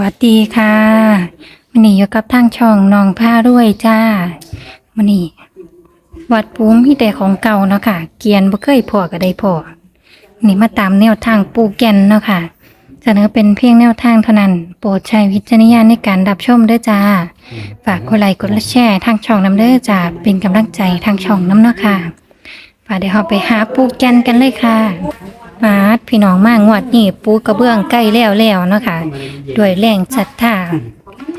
วัสดีค่ะมันนี้อยู่กับทางช่องน้องผ้ารวยจ้ามันนี้วัดปูมีแต่ของเก่าเนาะค่ะ เกียนบ่เคยพอก็ได้พอนี่มาตามแนวทางปูแกนเนาะค่ะ เสนอเป็นเพียงแนวทางเท่านั้น โปรดใช้วิจารณญาณในการรับชมด้วยจ้า ฝากกดไลค์กดแชร์ทางช่องน้ำเด้อจ้า เป็นกำลังใจทางช่องน้ำเนาะค่ะฝากเดี๋ยวเราไปหาปูแกนกันเลยค่ะ บาดพี่น้องมางวดนี้ปูกระเบื้องใกล้แล้วแล้วเนาะค่ะด้วยแรงศรัทธา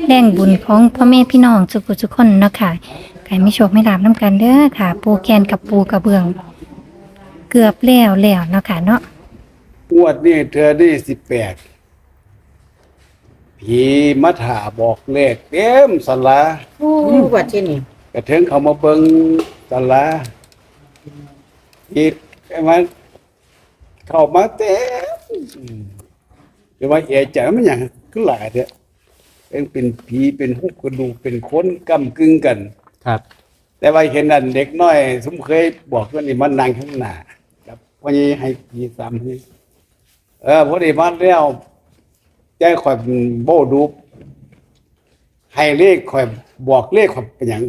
แรงบุญของพ่อแม่พี่น้องทุกคนทุกคนเนาะค่ะใครไม่โชคไม่ลาบน้ำกันเด้อค่ะ ปูแกนกับปูกระเบื้อง เกือบแล้วแล้วเนาะค่ะเนาะงวดนี้เธอได้สิบแปดผีมัถาบอกเลขเต็มสลาโอ้วัดที่นี่กระเทิงเขามาเบิงสลาอีกไอ้มัน เข้ามาเต็มหรือว่าเอ๋ใจมันอย่างก็หลายเนี่ยเป็นเป็นผีเป็นหุบกระดูกเป็นคนกำกึ่งกัน ครับ แต่ว่าเห็นนั่นเด็กน้อย สมเคยบอกว่านี่มันนั่งข้างหน้าครับวันนี้ให้ผีซ้ำนี่เออพอดีมาแล้วใจข่อยโบดูให้เลขข่อยบอกเลขข่อยเป็นอย่าง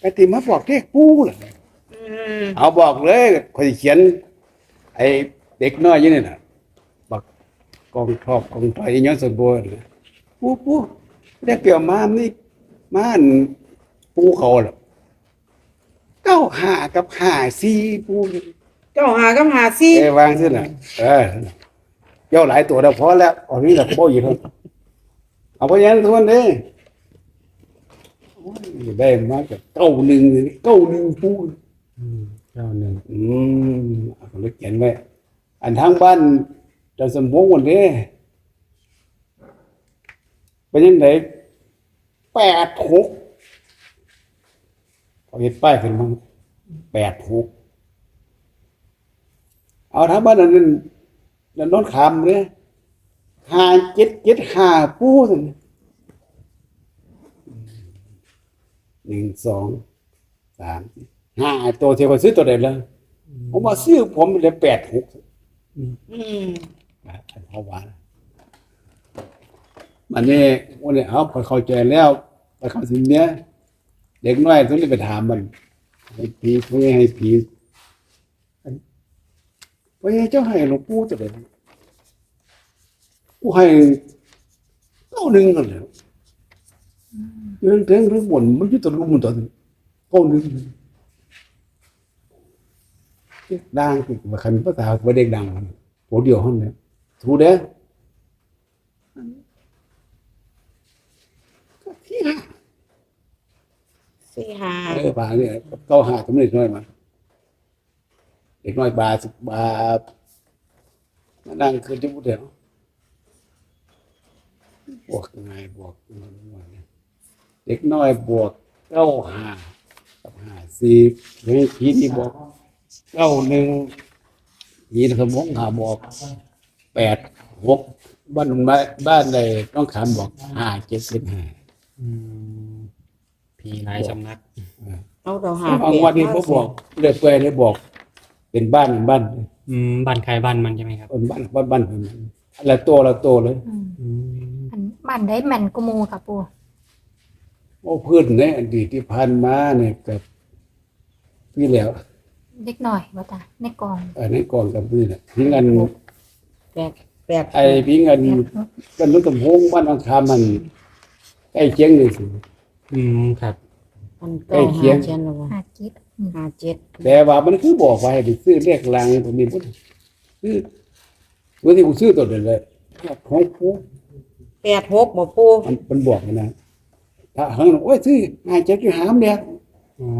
ไอ้ที่มาบอกเลขปูล่ะอืมเอาบอกเลยข่อยสิเขียน ไอ้ เด็กน้อยอยี่นี่น่ะบอกกองทอกกองถอยย้อนสมบูรณ์ปูปูได้เปรียวมานี่มาอันปูเขาล่ะเก้าหากับหาซีปูเจ้าหากับหาซี่เอวางซิน่ะเออเจ้าหลายตัวแล้วพอแล้วเอันนี้แหละโบอยู่ครับเอาไปยันทุกคนเด้โอ้ยได้มากับเก้าหนึ่งเก้าหนึ่งปูเก้าหนึ่งอืมเอาเลยเขียนไว้ อันทางบ้านจะสมบูรณ์เด้เป็นยังไงแปดหกเขาเห็นป้ายขึ้นมาแปดหกเอาทางบ้านนั้นนั่นน้นขามเลยห้าเจ็ดเจ็ดห้าปู้สิหนึ่งสองสามห้าตัวเทียบกับซื้อตัวเดียวเลยผมมาซื้อผมเลยแปดหก อืมเขาว่ามันนี่วันนี้เอาพอเข้าใจแล้วไปเข้าสิ่งเนี้ย เด็กน้อยต้องรีบไปถามมันให้ผีเพื่อให้ผีเพราะเจ้าให้หลวงปู่ตัวเดียวกูให้เก้าหนึ่งกันแล้วเรื่องเรื่องเรื่องบ่นมันยุตัวรู้มันตัวนึ่งเก้าหนึ่ง ด็กดังติดมาคันภาษาว่าเด็กดังมันโหเดียวห้องเนี่ยถูกเด้อก็ที่ห้าสี่หาเออบาเนี่ยเก้าห้าสำเร็จน้อยมาเด็กน้อยบาสิบบาทมานั่งคืนจะพูดเดี๋ยวบวกยังไงบวกยังไงเด็กน้อยบวกเก้าห้ากับห้าสี่เฮ้ยพีนี่บอก เก้าหนึ่งยีนสมองหาบอกแปดหกบ้านบ้านบ้านใดต้องขามบอกห้าเจ็ดสิบห้าอืมผีหลายสำนักเอาเราหาบางวันนี้เขาบอกเรื่อยเปื่อยเลยบอก เป็นบ้านบ้านอืมบ้านใครบ้านมันใช่ไหมครับเป็นบ้านบ้านบ้านอะไรตัวละตัวเลยอืมอันบ้านได้แม่นกุมูค่ะปูโอ้พื้นในอดีตที่ผ่านมาเนี่ยกับพี่แล้ว เล็กหน่อยว่าตาในกองอันนี้ก่อนกับพี่เนี่ยพี่เงินแปดแปดไอ้พี่เงินกันนุ่งกำพงบ้านอังคารมันใกล้เคียงเลยสิอืมครับอันเก้าใกล้เคีหายงเช่นหรือวะหาจิตหาเจ็ดแต่ว่ามันคือบอกไว้ให้ไปซื้อเลขรางตัวนี้พุ่นซื้อตัวที่กูซื้อตัวเดียวเลยของผู้แปดหกบ่ปูมันมันบอกเลยนะถ้าเฮงโอ้ยซื้อหาเจ็ดที่หามเนี่ยอ๋อ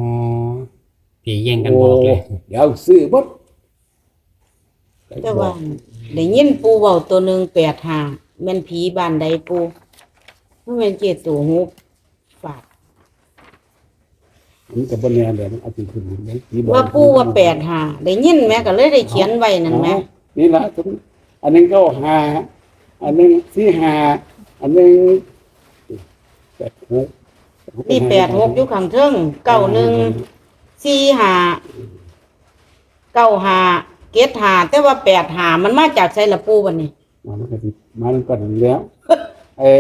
ผีแย่งกันบอกเลยโเดี๋ยวซื้อบดแต่ว่าได้ยินปูเว้าตัวหนึ่งแปดหาแม่นผีบ้านใดปูมันเป็นเจตัวหูฝากมันกับบนแนวเดี๋ยวมันเอาไปขึ้นเลยผีบอกว่าปูว่าแปดหาได้ยินแม่ก็เลยได้เขียนไว้นั่นแหม่อ๋อนี่ละทุกอันนึงก็หาอันนึงสี่หาอันนึงแปดหกนี่แปดหกอยู่ข้างเทิงเก้าหนึ่ง สี่หาเก้าหาเกตหาแต่ว่าแปดหามันมาจากไสละปูวันนี้มาแล้วก็สิมาแล้วก็ถึงแล้วไอ้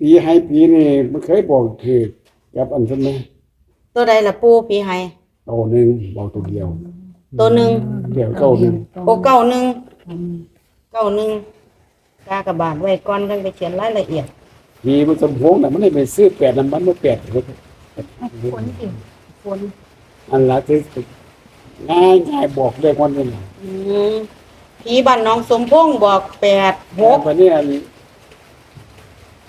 ปีให้ปีนี่มันเคยบอกคือกับอันนั้นไหมตัวใดล่ะปูผีไห้เอาหนึ่งบอกตัวเดียว ตัวหนึ่งเดี๋ยวเก้าหนึ่งโอเก้าหนึ่งเก้าหนึ่งกากระบาดไว้ก่อนกันไปเขียนรายละเอียดปีมันสมพงษ์น่ะมันได้ไปซื้อแปดน้ำมันมาแปดเลย ฝนสิฝน อันละที่ง่ายง่ายบอกเลขวันนี้นะอืมผีบ้านน้องสมพงษ์บอกแปดหกวันนี้อัน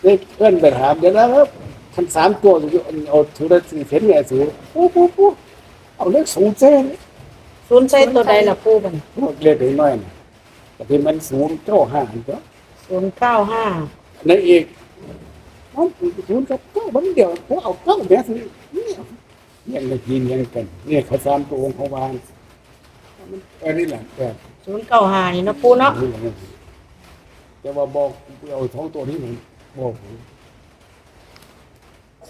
ได้เพื่อนไปถามเดี๋ยวนะครับคันสามตัวอยู่เอาถือได้สี่เซนเนี่ยสูปูปูปูเอาเลขสูงเส้นศูนย์ใส่ตัวใดล่ะปูบันพวกเลขน้อยๆนะแต่ที่มันสูงเจ้าห้าอันเจ้าศูนย์เก้าห้าในอีกน้องศูนย์กับเก้าบันเดียวพวกเอาเก้าแบบนี้ เนี่ยยังได้กินยังกันเนี่ยเขาสามตัวของเขาวางมันเออนี่แหละแบบศูนย์เก้าห้านี่เนาะปูเนาะแต่ว่าบอกเอาสองตัวนี้ผมบอกผม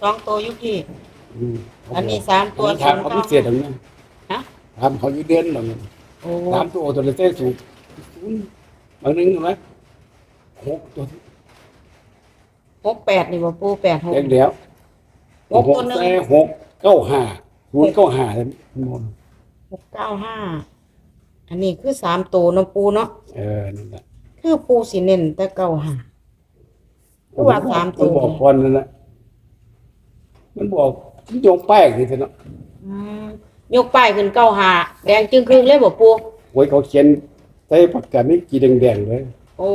สองตัวอยุพี่ อืมอันนี้สามตัวถามเขาพิเศษตรงนี้ฮะ ถามเขาอยู่เด่นตรงนี้โอ้สามตัวตัวละเส้นสูงศูนย์บางนึงไหมหกตัวหกแปดนี่บ่ปูแปดหกเด็กเดียวหกตัวหนึ่งใส่หก เก้าห้าศูนย์เก้าห้าเลยหมดหกเก้าห้าอันนี้คือสามตัวเนาะปูเนาะเออนั่นแหละคือปูสิเน้นแต่เก้าห้าคือว่าสามตัวนบอกคนนั่นแหละมันบอกมันโยงแป้งนี่สิเนาะอืมยกป้ายขึ้นเก้าห้าแดงจึงครึ่งเลยบ่ปูโอ้ยเขาเขียนใส่ปากกาไม่กี่แดงๆเลย โอ้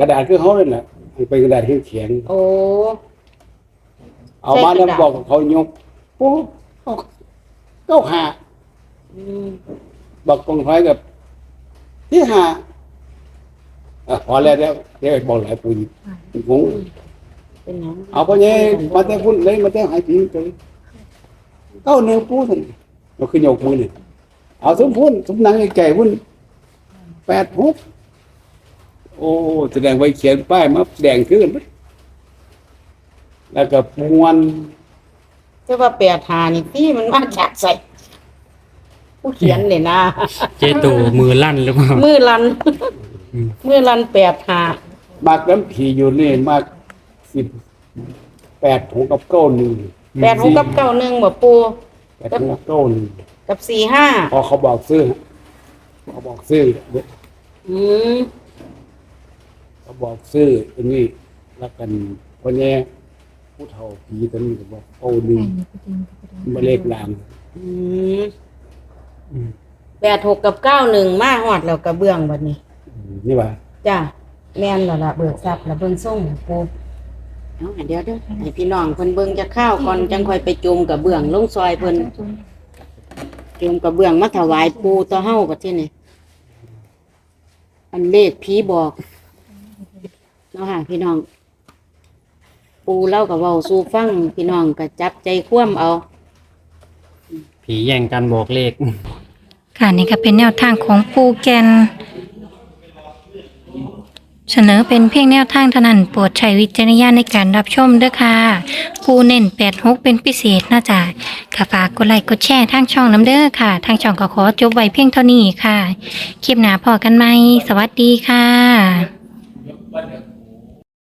กระดาษคือเขาเลยแหละมันเป็นกระดาษแข็งๆโอ้ เอามาแล้วบอกกับเขายก โอ้เอาเก้าหาอืมบอกกองไฟกับที่หาอะพอแล้วเดี๋ยวเดี๋ยวบอกหลายปุยผมเป็นหยังเอาไปเนี่ยมาแต่พุ่นเลยมาแต่หายปีไปเก้าเนื้อปูสิเราขึ้นยกมือนี่เอาสมพุ่นสมนังไอ้แก่พุ่นแปดหกโอ้แสดงไว้เขียนป้ายมาแดงขึ้นแล้วก็มวน แต่ว่าแปดหานี่ที่มันมาจากใส่ผู้เขียนเลยนะเจตูมือลั่นหรือเปล่ามือลันอืมมือลันแปดหามากน้ำผีอยู่นี่มากสิบแปดหกกับเก้าหนึ่งแปดหกกับเก้าหนึ่งบ่ปูแปดหกกับเก้าหนึ่งกับสี่ห้าพอเขาบอกซื้อเขาบอกซื้ออืมเขาบอกซื้ออันนี้แล้วกันคนแย่ ผู้เฒ่าผีตัวนี้ก็บอกเก้าหนึ่งมาเลขลามอืมแปดหกกับเก้าหนึ่งมาหอดแล้วกระเบื้องบัดนี้นี่ว่าจ้าแม่นแล้วล่ะเบิกทรัพย์แล้วเบิ่งส่งปูเอาเดี๋ยวเดี๋ยวให้พี่น้องเพิ่นเบิ่งจะข้าวก่อนจังค่อยไปจุมกับเบื้องลงซอยเพิ่นจุมกับเบื้องมาถวายปูต่อเฮาบัดที่นี่อันเลขผีบอกเนาะค่ะพี่น้อง ปูเล่ากับเว้าสู่ฟังพี่น้องก็จับใจคว่ำเอา ผีแย่งกันบอกเลข ค่ะนี่ก็เป็นแนวทางของปูแกน เสนอเป็นเพียงแนวทางเท่านั้นโปรดใช้วิจารณญาณในการรับชมด้วยค่ะปูเน้น86เป็นพิเศษนะจ๊ะค่ะฝากกดไลค์กดแชร์ทางช่องน้ำเด้อค่ะ ทางช่องก็ขอจบไว้เพียงเท่านี้ค่ะ คลิปหน้าพอกันไหมสวัสดีค่ะ